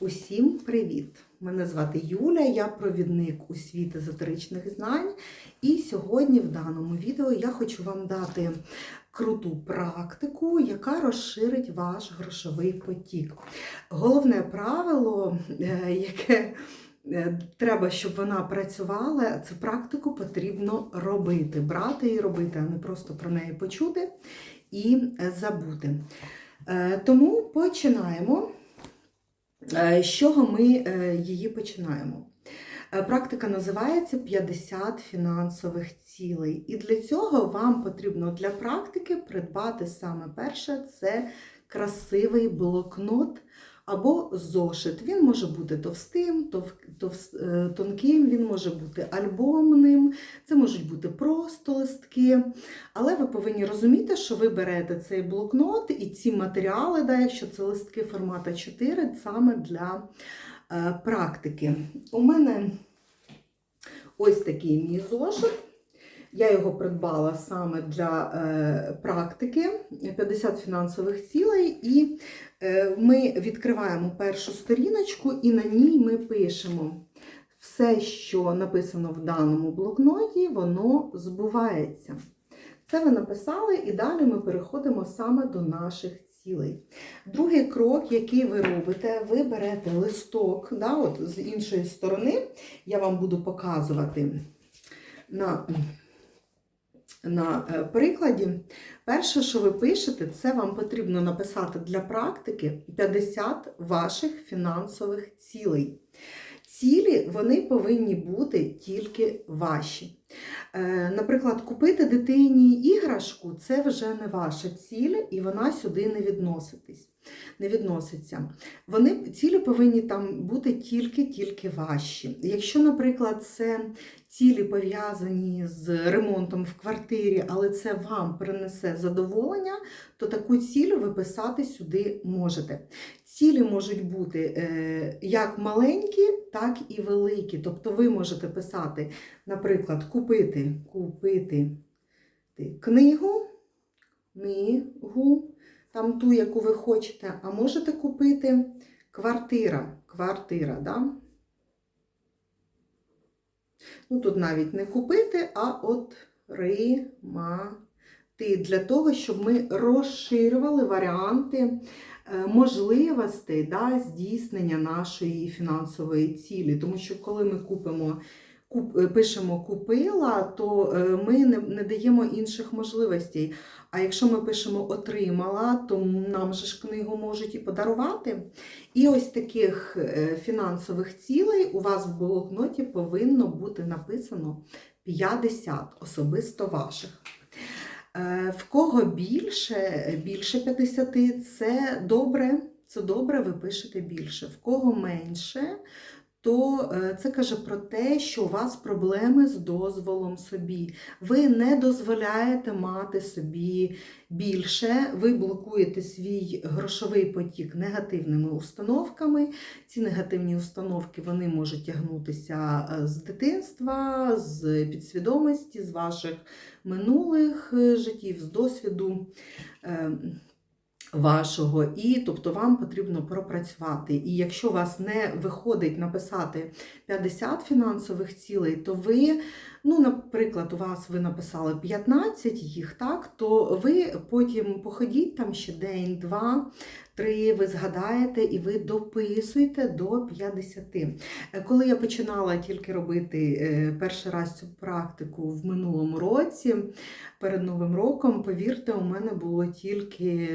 Усім привіт! Мене звати Юля, я провідник у світ езотеричних знань. І сьогодні в даному відео я хочу вам дати круту практику, яка розширить ваш грошовий потік. Головне правило, е, яке е, треба, щоб вона працювала, цю практику потрібно робити, брати і робити, а не просто про неї почути і е, забути. Тому починаємо. Е, З чого ми е, її починаємо? Е, Практика називається 50 фінансових цілей. І для цього вам потрібно для практики придбати саме перше це красивий блокнот або зошит. Він може бути товстим, тов, товс- е, тонким, він може бути альбомним, це можуть бути просто листки. Але ви повинні розуміти, що ви берете цей блокнот і ці матеріали, да, якщо це листки формату 4, саме для е, практики. У мене ось такий мій зошит. Я його придбала саме для е, практики 50 фінансових цілей, і е, ми відкриваємо першу сторіночку, і на ній ми пишемо все, що написано в даному блокноті, воно збувається. Це ви написали, і далі ми переходимо саме до наших цілей. Другий крок, який ви робите, ви берете листок, да, от з іншої сторони, я вам буду показувати на, на е, прикладі. Перше, що ви пишете, це вам потрібно написати для практики 50 ваших фінансових цілей. Цілі вони повинні бути тільки ваші. Е, Наприклад, купити дитині іграшку це вже не ваша ціль, і вона сюди не відноситись. Не відноситься. Вони цілі повинні там бути тільки-тільки ваші. Якщо, наприклад, це цілі пов'язані з ремонтом в квартирі, але це вам принесе задоволення, то таку ціль ви писати сюди можете. Цілі можуть бути е, як маленькі, так і великі. Тобто ви можете писати, наприклад, купити, купити книгу, книгу, там ту, яку ви хочете, а можете купити квартира, квартира, да? Ну, тут навіть не купити, а отримати. Для того, щоб ми розширювали варіанти е, можливостей да, здійснення нашої фінансової цілі. Тому що коли ми купимо, куп, пишемо купила, то е, ми не, даємо інших можливостей. А якщо ми пишемо отримала, то нам же ж книгу можуть і подарувати. І ось таких е, фінансових цілей у вас в блокноті повинно бути написано 50 особисто ваших. Е, В кого більше, більше 50, це добре, це добре, ви пишете більше. В кого менше, то е, це каже про те, що у вас проблеми з дозволом собі. Ви не дозволяєте мати собі більше, ви блокуєте свій грошовий потік негативними установками. Ці негативні установки вони можуть тягнутися е, з дитинства, з підсвідомості, з ваших минулих е, життів, з досвіду. Вашого, і тобто вам потрібно пропрацювати. І якщо у вас не виходить написати 50 фінансових цілей, то ви, ну, наприклад, у вас ви написали 15 їх, так, то ви потім походіть там ще день, два, три, ви згадаєте і ви дописуєте до 50. Е, Коли я починала тільки робити е, перший раз цю практику в минулому році, перед Новим роком, повірте, у мене було тільки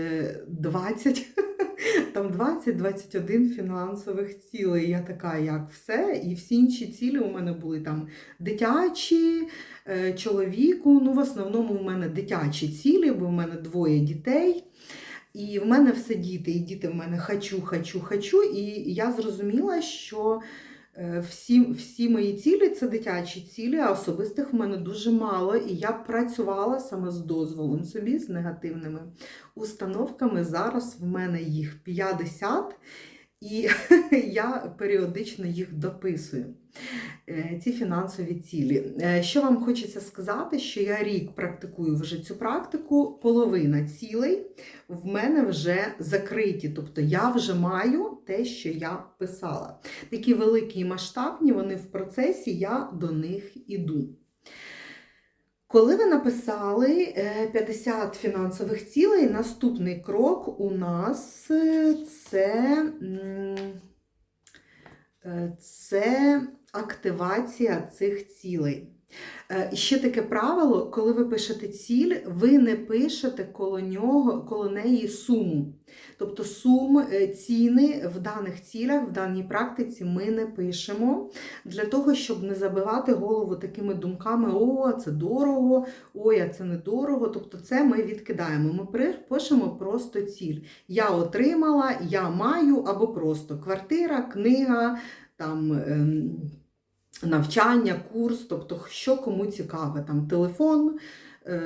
20, там 20-21 фінансових цілей. Я така, як все. І всі інші цілі у мене були там дитячі, е, чоловіку. Ну, в основному у мене дитячі цілі, бо в мене двоє дітей. І в мене все діти, і діти в мене хочу, хочу, хочу. І я зрозуміла, що е, всі, всі мої цілі це дитячі цілі, а особистих в мене дуже мало. І я працювала саме з дозволом собі, з негативними установками. Зараз в мене їх 50. І я періодично їх дописую. Е, Ці фінансові цілі. Е, Що вам хочеться сказати, що я рік практикую вже цю практику, половина цілей в мене вже закриті. Тобто я вже маю те, що я писала. Такі великі і масштабні, вони в процесі, я до них іду. Коли ви написали е, 50 фінансових цілей, наступний крок у нас е, це, е, це активація цих цілей. Е, Ще таке правило, коли ви пишете ціль, ви не пишете коло нього, коло неї суму. Тобто сум, е, ціни в даних цілях, в даній практиці ми не пишемо для того, щоб не забивати голову такими думками: о, це дорого, ой, а це недорого. Тобто це ми відкидаємо. Ми пишемо просто ціль. Я отримала, я маю, або просто квартира, книга, там. Навчання, курс, тобто що кому цікаве, там телефон, е,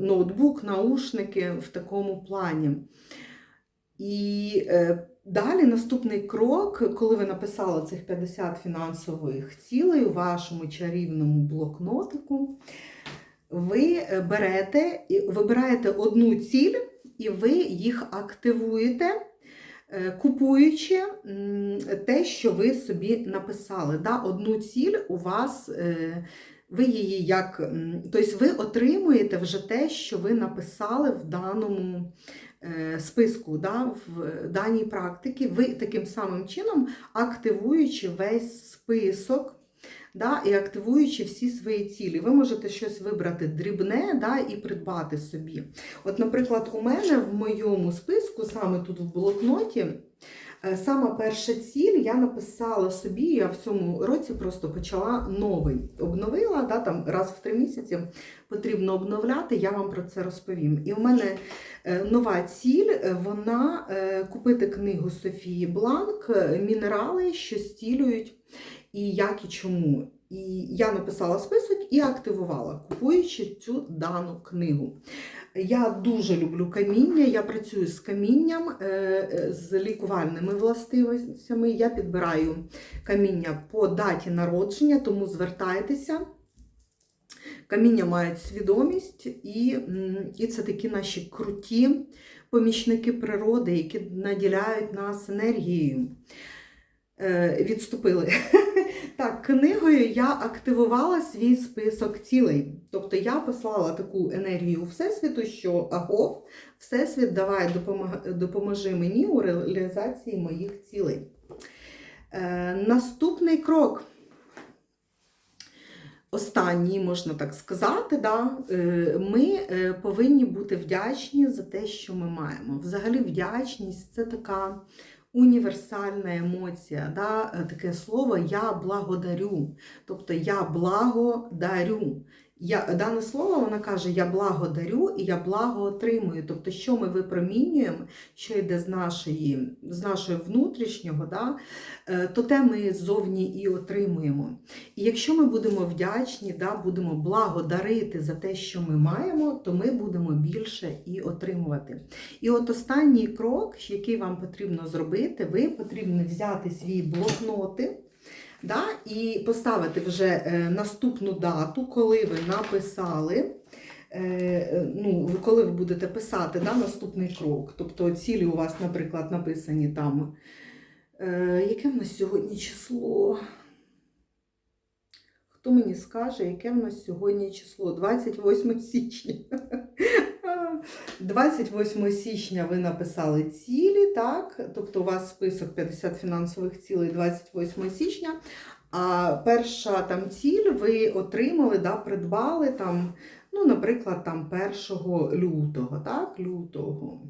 ноутбук, наушники в такому плані. І е, далі наступний крок, коли ви написали цих 50 фінансових цілей у вашому чарівному блокнотику, ви е, берете вибираєте одну ціль, і ви їх активуєте, купуючи те, що ви собі написали. Да? Одну ціль у вас. е, Ви її як, тобто ви отримуєте вже те, що ви написали в даному е, списку, да, в даній практиці, ви таким самим чином активуючи весь список. Да, і активуючи всі свої цілі. Ви можете щось вибрати дрібне да, і придбати собі. От, наприклад, у мене в моєму списку, саме тут в блокноті, е, сама перша ціль я написала собі, я в цьому році просто почала новий. Обновила, да, там раз в три місяці потрібно обновляти, я вам про це розповім. І у мене е, нова ціль, е, вона купити книгу Софії Бланк Мінерали, що стілюють і як і чому. І я написала список і активувала, купуючи цю дану книгу. Я дуже люблю каміння, я працюю з камінням, е, е, з лікувальними властивостями. Я підбираю каміння по даті народження, тому звертайтеся. Каміння мають свідомість, і, і це такі наші круті помічники природи, які наділяють нас енергією. Е, Відступили. Так, книгою я активувала свій список цілей. Тобто я послала таку енергію Всесвіту, що агов, Всесвіт, давай допоможи мені у реалізації моїх цілей. Е, наступний крок. Останній, можна так сказати, да, е, ми е, повинні бути вдячні за те, що ми маємо. Взагалі, вдячність це така універсальна емоція, да, е, таке слово я благодарю. Тобто я благодарю. Я, дане слово вона каже: Я благодарю і я благо отримую. Тобто, що ми випромінюємо, що йде з нашої, з нашого внутрішнього, да, е, то те ми ззовні і отримуємо. І якщо ми будемо вдячні, да, будемо благодарити за те, що ми маємо, то ми будемо більше і отримувати. І от останній крок, який вам потрібно зробити, ви потрібно взяти свої блокноти. Да, і поставити вже е, наступну дату, коли ви написали, е, ну, коли ви будете писати да, наступний крок. Тобто цілі у вас, наприклад, написані там. Е, яке в нас сьогодні число? Хто мені скаже, яке в нас сьогодні число? 28 січня. 28 січня ви написали цілі, так? Тобто у вас список 50 фінансових цілей 28 січня. А перша там ціль ви отримали, да, придбали там, ну, наприклад, там 1 лютого, так, лютого.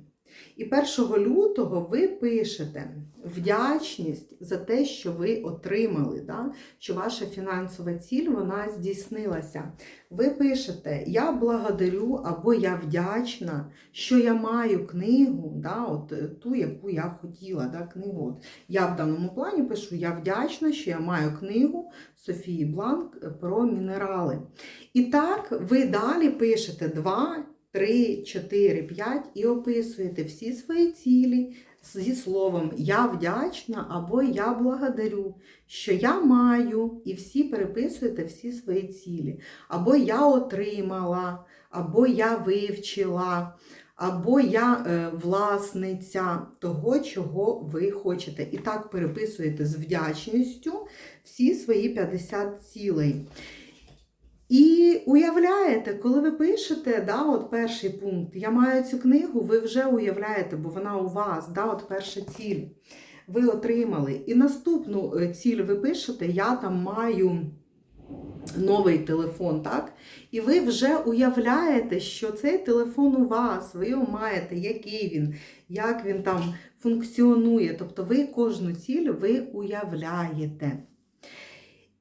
І 1 лютого ви пишете вдячність за те, що ви отримали, да? що ваша фінансова ціль вона здійснилася. Ви пишете Я благодарю або я вдячна, що я маю книгу, да? от, е, ту, яку я хотіла. Да? Книгу. От. Я в даному плані пишу Я вдячна, що я маю книгу Софії Бланк про мінерали. І так ви далі пишете 2. 3, 4, 5 і описуєте всі свої цілі, зі словом Я вдячна або Я благодарю, що я маю, і всі переписуєте всі свої цілі. Або я отримала, або я вивчила, або я е, власниця того, чого ви хочете. І так переписуєте з вдячністю всі свої 50 цілей. І уявляєте, коли ви пишете, да, от перший пункт, я маю цю книгу, ви вже уявляєте, бо вона у вас, да, от перша ціль. Ви отримали. І наступну е, ціль ви пишете, я там маю новий телефон, так? І ви вже уявляєте, що цей телефон у вас, ви його маєте, який він, як він там функціонує. Тобто ви кожну ціль ви уявляєте.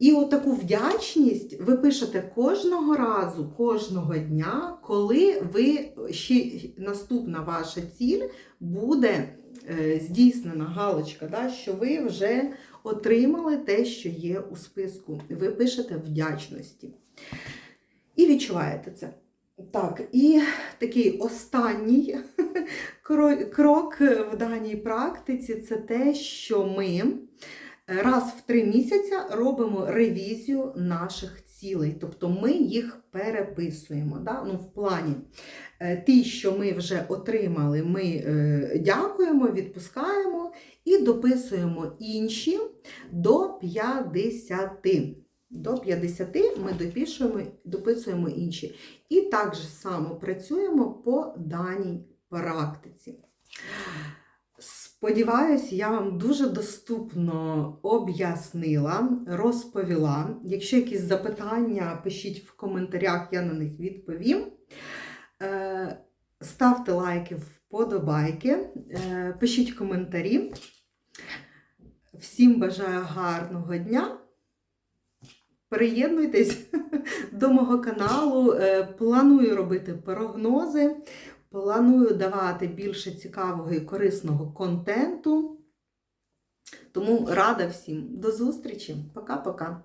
І отаку вдячність ви пишете кожного разу, кожного дня, коли ви ще наступна ваша ціль буде е, здійснена галочка, да, що ви вже отримали те, що є у списку. Ви пишете вдячності. І відчуваєте це. Так, і такий останній крок в даній практиці це те, що ми раз в три місяці робимо ревізію наших цілей. Тобто ми їх переписуємо. Да? Ну, в плані е, ті, що ми вже отримали, ми е, дякуємо, відпускаємо і дописуємо інші до 50. До 50 ми допишуємо, дописуємо інші. І так же само працюємо по даній практиці. Сподіваюсь, я вам дуже доступно об'яснила, розповіла. Якщо якісь запитання, пишіть в коментарях, я на них відповім. Е, Ставте лайки, вподобайки, е, пишіть коментарі. Всім бажаю гарного дня. Приєднуйтесь до мого каналу. Е, Планую робити прогнози. Планую давати більше цікавого і корисного контенту. Тому рада всім. До зустрічі. Пока-пока.